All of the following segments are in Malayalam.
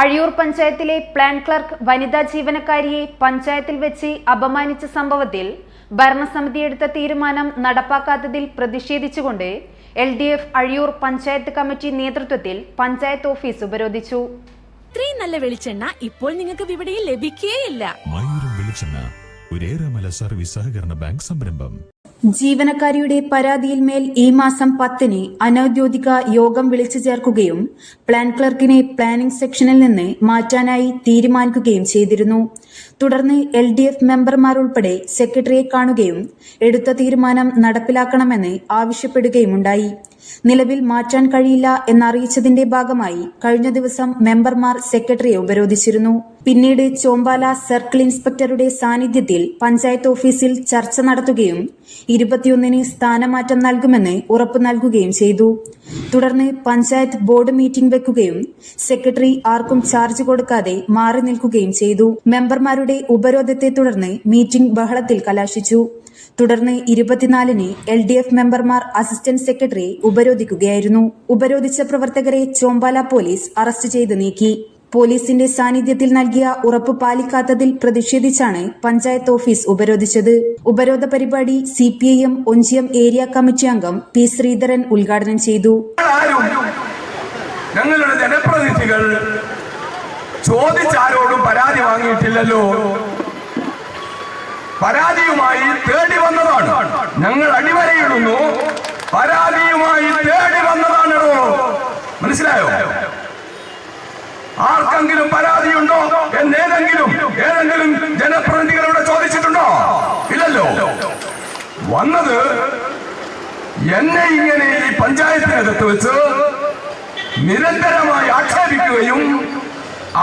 അഴിയൂർ പഞ്ചായത്തിലെ പ്ലാൻ ക്ലർക്ക് വനിതാ ജീവനക്കാരിയെ പഞ്ചായത്തിൽ വെച്ച് അപമാനിച്ച സംഭവത്തിൽ ഭരണസമിതി എടുത്ത തീരുമാനം നടപ്പാക്കാത്തതിൽ പ്രതിഷേധിച്ചുകൊണ്ട് L D F Azhiyur panchayat committee നേതൃത്വത്തിൽ പഞ്ചായത്ത് ഓഫീസ് ഉപരോധിച്ചു. ഇത്രയും നല്ല വെളിച്ചെണ്ണ ഇപ്പോൾ നിങ്ങൾക്ക് വിപണിയിൽ ലഭിക്കുകയില്ല മയൂരം വെളിച്ചെണ്ണ ഒരേറെമല സർവീസ് സഹകരണ ബാങ്ക് സംരംഭം. ജീവനക്കാരിയുടെ പരാതിയിൽ മേൽ ഈ മാസം പത്തിന് അനൌദ്യോഗിക യോഗം വിളിച്ചു ചേർക്കുകയും പ്ലാൻ ക്ലർക്കിനെ പ്ലാനിംഗ് സെക്ഷനിൽ നിന്ന് മാറ്റാനായി തീരുമാനിക്കുകയും ചെയ്തിരുന്നു. തുടർന്ന് എൽ ഡി എഫ് മെമ്പർമാരുൾപ്പെടെ സെക്രട്ടറിയെ കാണുകയും എടുത്ത തീരുമാനം നടപ്പിലാക്കണമെന്ന് ആവശ്യപ്പെടുകയുമുണ്ടായി. നിലവിൽ മാറ്റാൻ കഴിയില്ല എന്നറിയിച്ചതിന്റെ ഭാഗമായി കഴിഞ്ഞ ദിവസം മെമ്പർമാർ സെക്രട്ടറിയെ ഉപരോധിച്ചിരുന്നു. പിന്നീട് ചോമ്പാല സർക്കിൾ ഇൻസ്പെക്ടറുടെ സാന്നിധ്യത്തിൽ പഞ്ചായത്ത് ഓഫീസിൽ ചർച്ച നടത്തുകയും ഇരുപത്തിയൊന്നിന് സ്ഥാനമാറ്റം നൽകുമെന്ന് ഉറപ്പു നൽകുകയും ചെയ്തു. തുടർന്ന് പഞ്ചായത്ത് ബോർഡ് മീറ്റിംഗ് വെക്കുകയും സെക്രട്ടറി ആർക്കും ചാർജ് കൊടുക്കാതെ മാറി നിൽക്കുകയും ചെയ്തു. മെമ്പർമാരുടെ ഉപരോധത്തെ തുടർന്ന് മീറ്റിംഗ് ബഹളത്തിൽ കലാശിച്ചു. തുടർന്ന് ഇരുപത്തിനാലിന് എൽ ഡി എഫ് മെമ്പർമാർ അസിസ്റ്റന്റ് സെക്രട്ടറിയെ ഉപരോധിക്കുകയായിരുന്നു. ഉപരോധിച്ച പ്രവർത്തകരെ ചോമ്പാല പോലീസ് അറസ്റ്റ് ചെയ്ത് നീക്കി. പോലീസിന്റെ സാന്നിധ്യത്തിൽ നൽകിയ ഉറപ്പ് പാലിക്കാത്തതിൽ പ്രതിഷേധിച്ചാണ് പഞ്ചായത്ത് ഓഫീസ് ഉപരോധിച്ചത്. ഉപരോധ പരിപാടി C P I M Onchiyam area committee അംഗം പി ശ്രീധരൻ ഉദ്ഘാടനം ചെയ്തു. ഞങ്ങളുടെ ജനപ്രതിനിധികൾ ചോദിച്ചാരോടും പരാതി വാങ്ങിയിട്ടില്ലല്ലോ. പരാതിയുമായി തേടി വന്നതാണ്. ഞങ്ങൾ അടിവരയിടുന്നു പരാതിയുമായി തേടി വന്നതാണ് മനസ്സിലായോ? ആർക്കെങ്കിലും പരാതിയുണ്ടോ? എന്നേതെങ്കിലും ഏതെങ്കിലും ജനപ്രതിനിധികളോട് ചോദിച്ചിട്ടുണ്ടോ? ഇല്ലല്ലോ. വന്നത് എന്നെ ഇങ്ങനെ ഈ പഞ്ചായത്തിനകത്ത് വെച്ച് നിരന്തരമായി ആക്ഷേപിക്കുകയും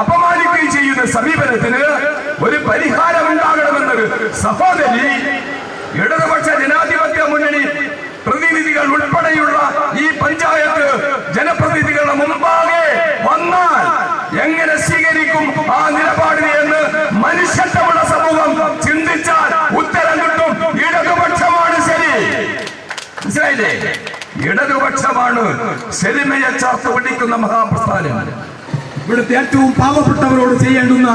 അപമാനിക്കുകയും ചെയ്യുന്ന സമീപനത്തിന് ഒരു പരിഹാരം ഉണ്ടാകണമെന്നൊരു മനസ്സിലായില്ലേ ഇടതുപക്ഷമാണ് സെലിമയെ ചേർത്ത് പിടിക്കുന്ന മഹാപ്രസ്ഥാനം. ഇവിടുത്തെ ഏറ്റവും പാവപ്പെട്ടവരോട് ചെയ്യേണ്ടുന്ന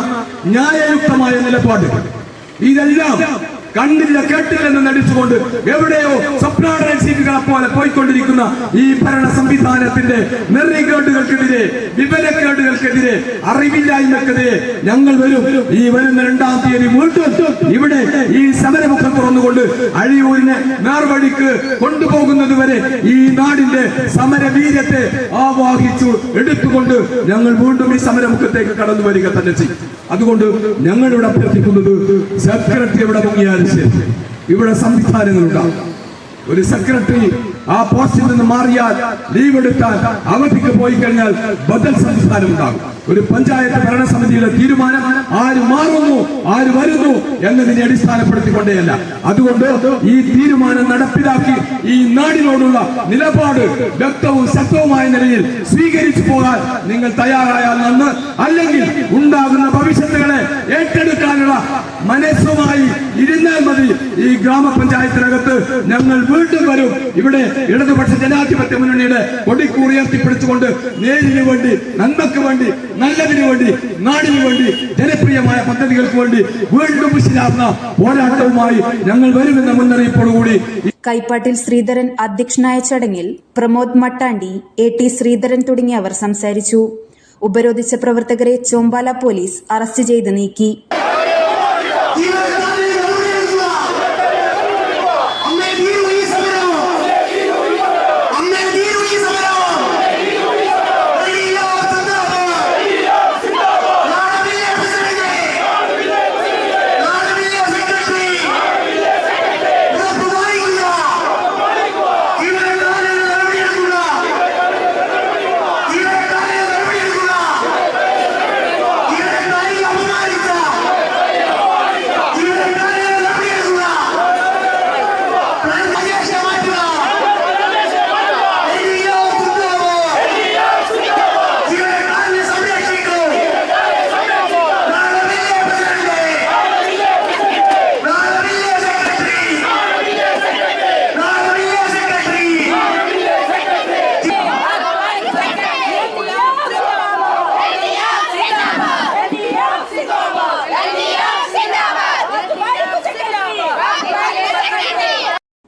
ന്യായയുക്തമായ നിലപാട്. ഇതെല്ലാം കണ്ടില്ല കേട്ടില്ലെന്ന് നടിച്ചുകൊണ്ട് എവിടെയോ സ്വപ്നാടന സീറ്റുകളെ പോലെ പോയിക്കൊണ്ടിരിക്കുന്ന ഈ ഭരണ സംവിധാനത്തിന്റെ നെറികേടുകൾക്കെതിരെ വിവരക്കേടുകൾക്കെതിരെ അറിവില്ലായ്മക്കെതിരെ ഞങ്ങൾ വരും. ഈ വരുന്ന രണ്ടാം തീയതി വീണ്ടും ഇവിടെ ഈ സമരമുഖം തുറന്നുകൊണ്ട് അഴിയൂരിനെ നേർവഴിക്ക് കൊണ്ടുപോകുന്നത് വരെ ഈ നാടിന്റെ സമരവീര്യത്തെ ആവാഹിച്ചു എടുത്തുകൊണ്ട് ഞങ്ങൾ വീണ്ടും ഈ സമരമുഖത്തേക്ക് കടന്നു വരിക തന്നെ ചെയ്യും. അതുകൊണ്ട് ഞങ്ങളിവിടെ അഭ്യർത്ഥിക്കുന്നത് സെക്രട്ടറി ഇവിടെ മുങ്ങിയാലും ശരി ഇവിടെ സംവിധാനങ്ങളുണ്ടാകും. ഒരു സെക്രട്ടറി ആ പോസ്റ്റിൽ നിന്ന് മാറിയാൽ ലീവ് എടുത്താൽ അവധിക്ക് പോയി കഴിഞ്ഞാൽ ബദൽ സംവിധാനം ഉണ്ടാകും. ഒരു പഞ്ചായത്ത് ഭരണസമിതിയുടെ തീരുമാനം ആര് മാറുന്നു ആര് വരുന്നു എന്നതിനെ അടിസ്ഥാനപ്പെടുത്തിക്കൊണ്ടേയല്ല. അതുകൊണ്ട് ഈ തീരുമാനം നടപ്പിലാക്കി ഈ നാടിനോടുള്ള നിലപാട് വ്യക്തവും ശക്തവുമായ നിലയിൽ സ്വീകരിച്ചു പോകാൻ നിങ്ങൾ തയ്യാറായാൽ നന്ന്. അല്ലെങ്കിൽ ഉണ്ടാകുന്ന ഭവിഷ്യത്തുകളെ ഏറ്റെടുക്കാനുള്ള മനസ്സുമായി ഇരുന്നാൽ മതി. ഈ ഗ്രാമപഞ്ചായത്തിനകത്ത് ഞങ്ങൾ വീണ്ടും വരും. ഇവിടെ ഇടതുപക്ഷ ജനാധിപത്യ മുന്നണിയുടെ കൊടിക്കൂറിയർത്തിപ്പിടിച്ചുകൊണ്ട് നേരിന് വേണ്ടി നന്മക്ക് വേണ്ടി നല്ലതിനു വേണ്ടി നാടിനു വേണ്ടി ജനപ്രിയമായ പദ്ധതികൾക്ക് വേണ്ടി വീണ്ടും വിശിലാർന്ന പോരാട്ടവുമായി ഞങ്ങൾ വരുമെന്ന മുന്നറിയിപ്പോടുകൂടി കൈപ്പാട്ടിൽ ശ്രീധരൻ അധ്യക്ഷനായ ചടങ്ങിൽ പ്രമോദ് മട്ടാണ്ടി എ ടി ശ്രീധരൻ തുടങ്ങിയവർ സംസാരിച്ചു. ഉപരോധിച്ച പ്രവർത്തകരെ ചോമ്പാല പോലീസ് അറസ്റ്റ് ചെയ്ത് നീക്കി.